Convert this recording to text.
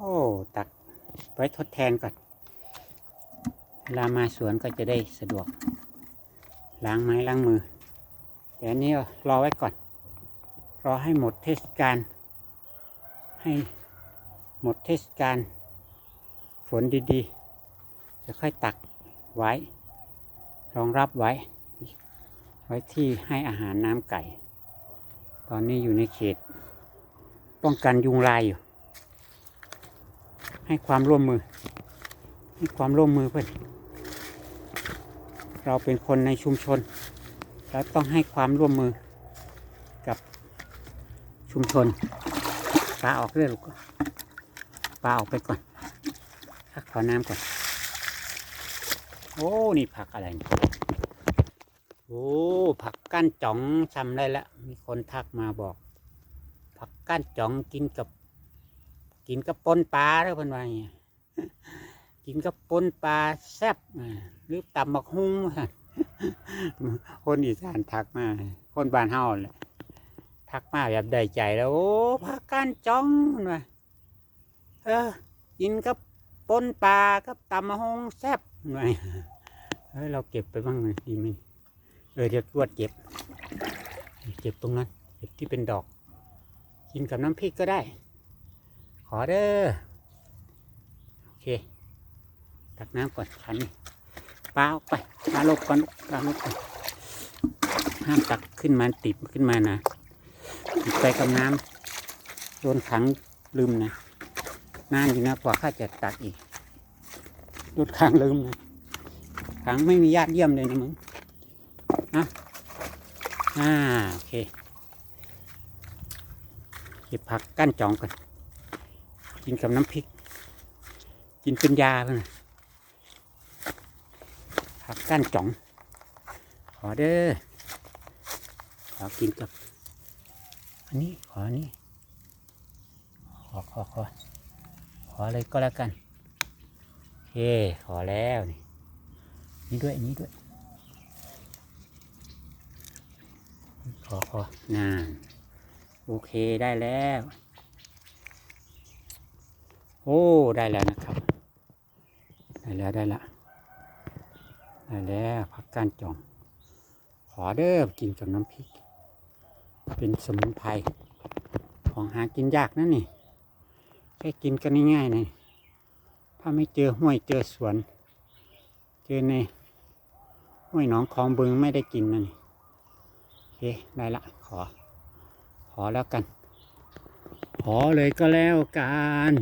โอ้ ตักไว้ทดแทนก่อน เวลามาสวนก็จะได้สะดวก ล้างไม้ล้างมือ แต่อันนี้รอไว้ก่อน รอให้หมดเทศกาล ให้หมดเทศกาลฝนดีๆ จะค่อยตักไว้ รองรับไว้ ไว้ที่ให้อาหารน้ำไก่ ตอนนี้อยู่ในเขต ป้องกันยุงลายอยู่ ให้ความร่วมมือ ให้ความร่วมมือเพื่อนเราเป็นคนในชุมชน แล้วต้องให้ความร่วมมือกับชุมชนปลาออกเรื่อยลูกปลาออกไปก่อนพักขอน้ำก่อน โอ้ นี่ผักอะไรนี่โอ้ผักก้านจ่องจำได้แล้วมีคนทักมาบอก ผักก้านจ่องกินกับ กินกับปนปลาแล้วเพิ่นว่าอย่างเงี้ยกินกับปนปลาแซ่บหรือตำบักฮุ้งคนอีสานทักมา คนบ้านเฮาแหละทักมาแบบได้ใจแล้วโอ้ผักกานจ่องเพิ่นว่าเออ กินกับปนปลากับตำบักฮุ้งแซ่บเพิ่นว่าเฮ้ยเราเก็บไปบ้างไหมดีไหมเออเดี๋ยวตรวจเก็บ เก็บตรงนั้น เก็บที่เป็นดอก กินกับน้ำพริกก็ได้ ขอเด้อ โอเค ตักน้ำก่อนฉันนี่ปลาออกไปปลาลบก่อนปลาลบก่อนห้ามตักขึ้นมาติดขึ้นมานะติดไปกับน้ำโดนขังลืมนะนานอยู่นะกว่าข้าจะตักอีกโดนขังลืมนะขังไม่มีญาติเยี่ยมเลยนะมึงนะอ่าโอเคเก็บผักกั้นจองก่อน กินกับน้ำพริก กินเป็นยาเพื่อนผักก้านจ่อง ขอเด้อขอกินกับ อันนี้ขออันนี้ ขอขอขอขออะไรก็แล้วกันโอเคขอแล้วนี่นี่ด้วยนนี้ด้วย ขอขอนานโอเคได้แล้ว โอ้ ได้แล้วนะครับ ได้แล้วได้ละได้แล้วผักก้านจอง ขอเด้อกินกับน้ำพริก เป็นสมุนไพรของหากินยากนะนี่แค่กินกันง่ายๆนะถ้าไม่เจอห้วยเจอสวน เจอในห้วยหนองคลองบึงไม่ได้กินนะนี่โอเคได้ละขอ ขอแล้วกัน ขอเลยก็แล้วกัน